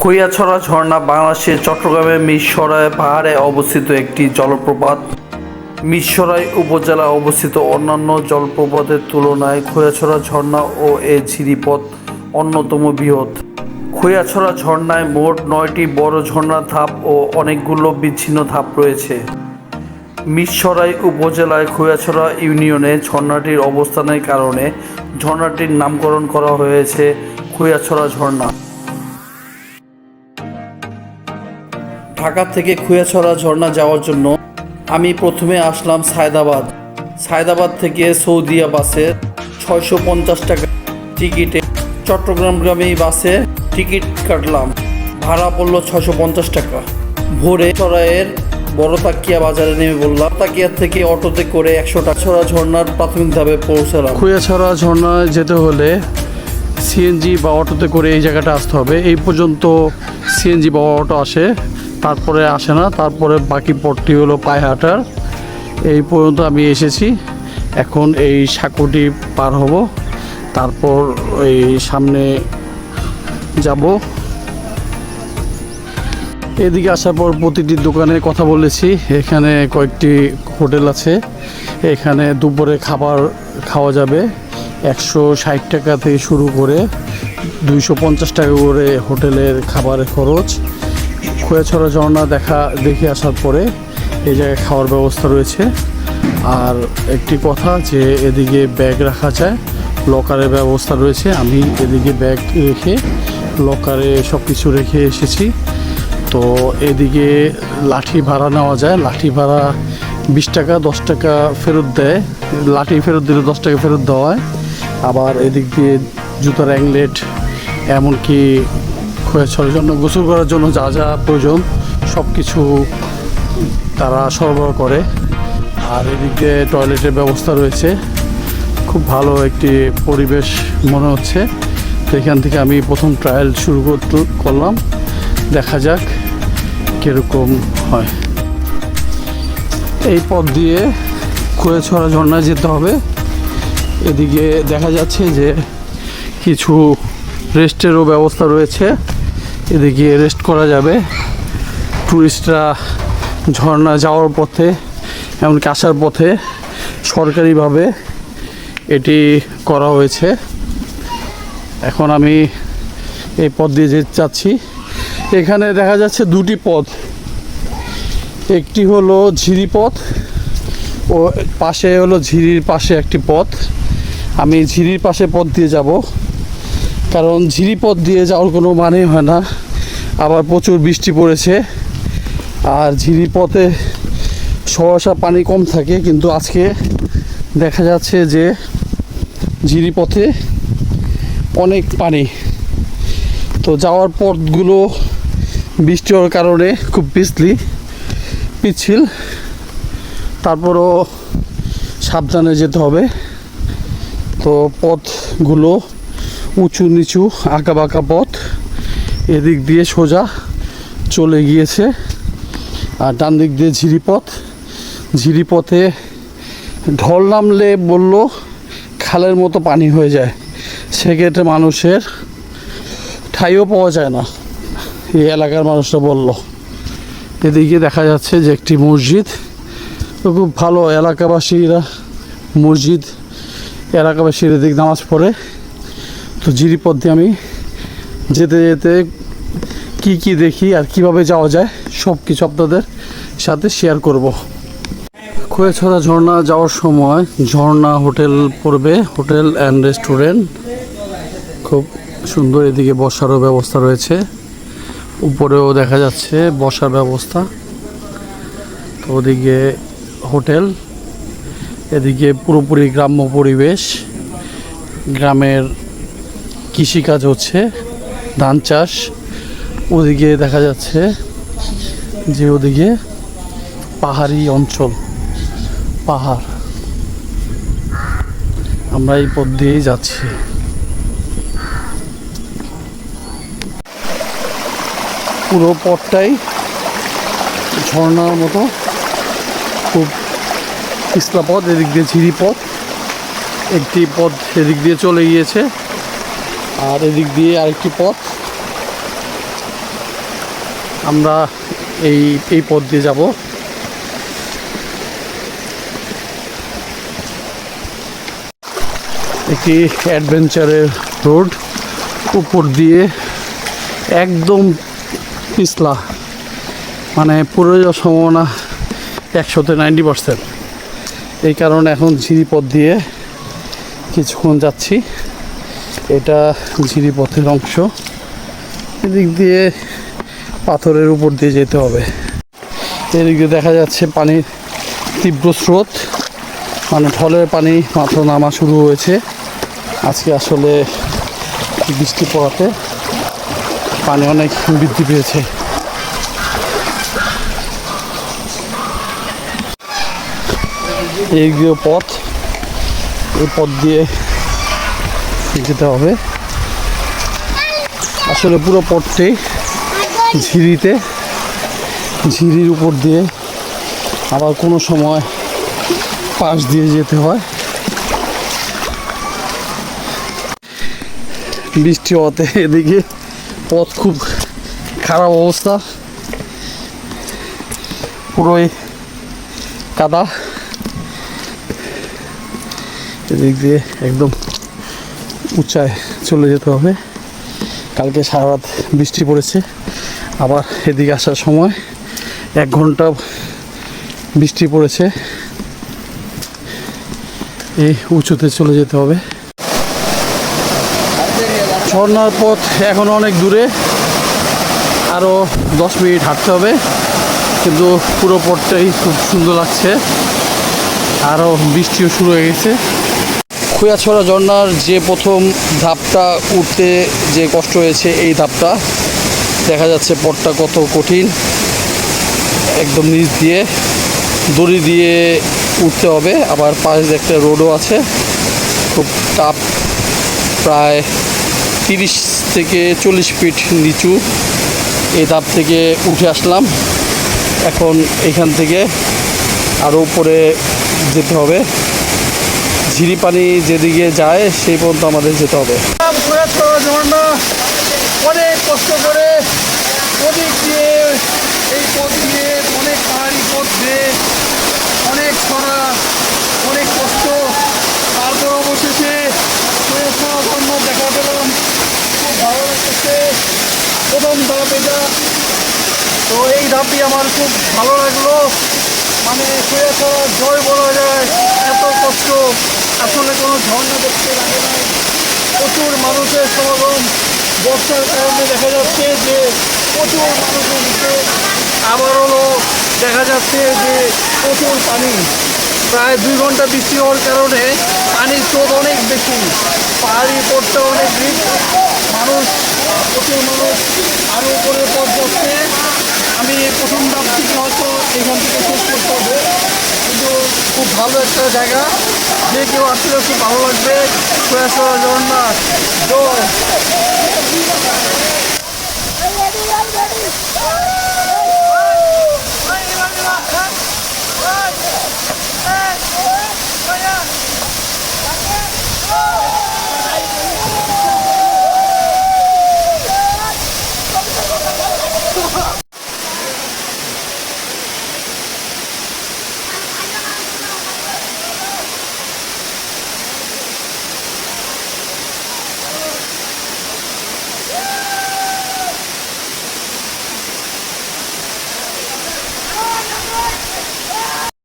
খৈয়াছড়া ঝর্ণা বাংলাদেশের চট্টগ্রামের মিরসরাই পাহাড়ে অবস্থিত একটি জলপ্রপাত। মিরসরাই উপজেলা অবস্থিত অন্যান্য জলপ্রপাতের তুলনায় খৈয়াছড়া ঝর্ণা ও এ ঝিরিপথ অন্যতম বৃহৎ। খৈয়াছড়া ঝর্ণায় মোট নয়টি বড় ঝর্ণার ধাপ ও অনেকগুলো বিচ্ছিন্ন ধাপ রয়েছে। মিরসরাই উপজেলায় খৈয়াছড়া ইউনিয়নে ঝর্ণাটির অবস্থানের কারণে ঝর্ণাটির নামকরণ করা হয়েছে খৈয়াছড়া ঝর্ণা। ঢাকা থেকে খুয়াছড়া ঝর্ণা যাওয়ার জন্য আমি প্রথমে আসলাম সায়দাবাদ। সায়দাবাদ থেকে সৌদিয়া বাসে ছয়শো পঞ্চাশ টাকা টিকিটে। চট্টগ্রাম চট্টগ্রামগামী বাসে টিকিট কাটলাম। ভাড়া পড়ল ছয়শো পঞ্চাশ টাকা। ভোরে সরাইয়ের বড় তাকিয়া বাজারে নেমে বললাম তাকিয়া থেকে অটোতে করে একশো টাকা। ছড়া ঝর্ণার প্রাথমিক ধাপে পৌঁছালাম। খুয়াছড়া ঝর্ণায় যেতে হলে সিএনজি বা অটোতে করে এই জায়গাটা আসতে হবে। এই পর্যন্ত সিএনজি বা অটো আসে। তারপরে আসে না, তারপরে বাকি পথটি হলো পায়ে হাঁটার এই পর্যন্ত আমি এসেছি। এখন এই সাঁকুটি পার হব। তারপর এই সামনে যাব। এদিকে আসার পর প্রতিটি দোকানে কথা বলেছি। এখানে কয়েকটি হোটেল আছে। এখানে দুপুরে খাবার খাওয়া যাবে। একশো ষাট টাকা থেকে শুরু করে দুইশো পঞ্চাশ টাকা করে হোটেলের খাবারের খরচ। খোয়াছড়া ঝর্ণা দেখা, দেখে আসার পরে এই জায়গায় খাওয়ার ব্যবস্থা রয়েছে। আর একটি কথা যে এদিকে ব্যাগ রাখা যায়, লকারের ব্যবস্থা রয়েছে। আমি এদিকে ব্যাগ রেখে লকারে সব কিছু রেখে এসেছি। তো এদিকে লাঠি ভাড়া নেওয়া যায়। লাঠি ভাড়া বিশ টাকা, দশ টাকা ফেরত দেয়। লাঠি ফেরত দিলে দশ টাকা ফেরত দেওয়া হয়। আবার এদিক দিয়ে জুতার অ্যাংলেট, এমনকি জন্য গোসল করার জন্য যা যা প্রয়োজন সব কিছু তারা সরবরাহ করে। আর এদিকে টয়লেটের ব্যবস্থা রয়েছে। খুব ভালো একটি পরিবেশ মনে হচ্ছে। তো এখান থেকে আমি প্রথম ট্রায়াল শুরু করলাম। দেখা যাক কীরকম হয়। এই পথ দিয়ে কুয়েছড়া ঝর্ণায় যেতে হবে। এদিকে দেখা যাচ্ছে যে কিছু রেস্টেরও ব্যবস্থা রয়েছে। এদিকে রেস্ট করা যাবে। টুরিস্টরা ঝর্ণা যাওয়ার পথে, এমনকি আসার পথে সরকারিভাবে এটি করা হয়েছে। এখন আমি এই পথ দিয়ে যেতে চাচ্ছি এখানে দেখা যাচ্ছে দুটি পথ। একটি হলো ঝিরি পথ, ও পাশে হলো ঝিরির পাশে একটি পথ। আমি ঝিরির পাশে পথ দিয়ে যাব, কারণ ঝিরি পথ দিয়ে যাওয়ার কোনো মানে হয় না। আবার প্রচুর বৃষ্টি পড়েছে। আর ঝিরি পথে সহসা পানি কম থাকে, কিন্তু আজকে দেখা যাচ্ছে যে ঝিরি পথে অনেক পানি। তো যাওয়ার পথগুলো বৃষ্টি হওয়ার কারণে খুব পিছলি, পিচ্ছিল। তারপরও সাবধানে যেতে হবে। তো পথগুলো উঁচু নিচু, আঁকা বাঁকা পথ। এদিক দিয়ে সোজা চলে গিয়েছে আর ডান দিক দিয়ে ঝিরিপথ। ঝিরিপথে ঢল নামলে বলল খালের মতো পানি হয়ে যায়। সেক্ষেত্রে মানুষের ঠাইও পাওয়া যায় না, এই এলাকার মানুষরা বলল। এদিকে দেখা যাচ্ছে যে একটি মসজিদ। খুব ভালো এলাকাবাসীরা মসজিদ, এলাকাবাসীর এদিক নামাজ পড়ে। তো জিরিপথ দিয়ে আমি যেতে যেতে কি কি দেখি আর কীভাবে যাওয়া যায়, সব কিছু আপনাদের সাথে শেয়ার করব। খোয়াছড়া ঝর্ণা যাওয়ার সময় ঝর্ণা হোটেল পড়বে, হোটেল অ্যান্ড রেস্টুরেন্ট খুব সুন্দর এদিকে বসারও ব্যবস্থা রয়েছে। উপরেও দেখা যাচ্ছে বসার ব্যবস্থা। তো ওদিকে হোটেল, এদিকে পুরোপুরি গ্রাম্য পরিবেশ। গ্রামের কৃষিকাজ হচ্ছে। ধান চাষ, ওদিকে দেখা যাচ্ছে যে ওদিকে পাহাড়ি অঞ্চল, পাহাড়। আমরা এই পথ দিয়েই যাচ্ছি। পুরো পথটাই ঝর্ণার মতো, খুব পিছলা পথ, এদিক দিয়ে ঝিরি পথ। একটি পথ এদিক দিয়ে চলে গিয়েছে। আর এদিক দিয়ে আরেকটি পথ। আমরা এই এই পথ দিয়ে যাব। একটি অ্যাডভেঞ্চারের রোড উপর দিয়ে একদম পিছলা মানে পুরো যাওয়ার সম্ভাবনা একশোতে নাইনটি পার্সেন্ট। এই কারণে এখন ঝিরি পথ দিয়ে কিছুক্ষণ যাচ্ছি। এটা ঝিরি পথের অংশ। এদিক দিয়ে পাথরের উপর দিয়ে যেতে হবে। এদিক দিয়ে দেখা যাচ্ছে পানির তীব্র স্রোত মানে ঢলের পানি মাত্র নামা শুরু হয়েছে। আজকে আসলে বৃষ্টি পড়াতে পানি অনেক বৃদ্ধি পেয়েছে। এই পথ এই পথ দিয়ে যেতে হবে। আসলে পুরো পথটাই ঝিরিতে, ঝিরির উপর দিয়ে আবার কোনো সময় পাশ দিয়ে যেতে হয়। বৃষ্টি হতে এদিকে পথ খুব খারাপ অবস্থা। পুরোই কাদা। এদিক দিয়ে একদম উঁচায় চলে যেতে হবে। কালকে সারা রাত বৃষ্টি পড়েছে। আবার এদিকে আসার সময় এক ঘণ্টা বৃষ্টি পড়েছে। এই উঁচুতে চলে যেতে হবে। ঝর্নার পথ এখন অনেক দূরে। আরও দশ মিনিট হাঁটতে হবে। কিন্তু পুরো পথটাই খুব সুন্দর লাগছে। আরও বৃষ্টিও শুরু হয়ে গেছে। খুয়াছড়া ঝর্নার যে প্রথম ধাপটা উঠতে যে কষ্ট হয়েছে, এই ধাপটা দেখা যাচ্ছে পথটা কত কঠিন। একদম নিচ দিয়ে, দড়ি দিয়ে উঠতে হবে। আবার পাশে একটা রোডও আছে, খুব টাপ প্রায় তিরিশ থেকে চল্লিশ ফিট নিচু। এই ধাপ থেকে উঠে আসলাম। এখন এখান থেকে আরও উপরে যেতে হবে। ঝিরি পানি যেদিকে যায়, সেই পর্যন্ত আমাদের যেতে হবে। ঝর্ণা, অনেক কষ্ট করে ওদিক দিয়ে, এই পথ দিয়ে অনেক পাহাড়ি পথ দিয়ে অনেক ছড়া, অনেক কষ্ট। তারপর অবশেষে ধর্ম দেখা পেলাম। খুব ভালো লাগতেছে প্রথম ধাপ এটা। তো এই ধাপটি আমার খুব ভালো লাগল। মানে ছড়া জয় বলা যায়, এত কষ্ট। আসলে কোনো ঝর্ণা দেখতে লাগে প্রচুর মানুষের সমাগম। বর্ষার কারণে দেখা যাচ্ছে যে প্রচুর মানুষের হচ্ছে আবার হলো দেখা যাচ্ছে যে প্রচুর পানি। প্রায় দুই ঘণ্টা বৃষ্টি হওয়ার কারণে পানির স্রোত অনেক বেশি। পাহাড়ি পথটা অনেক ভিড় মানুষ, প্রচুর মানুষ আরও উপরে পথ বসছে আমি প্রথম থেকে হয়তো এখান থেকে শেষ করতে হবে। খুব ভালো একটা জায়গা। যে কেউ আসলে খুব ভালো লাগবে। জগন্নাথ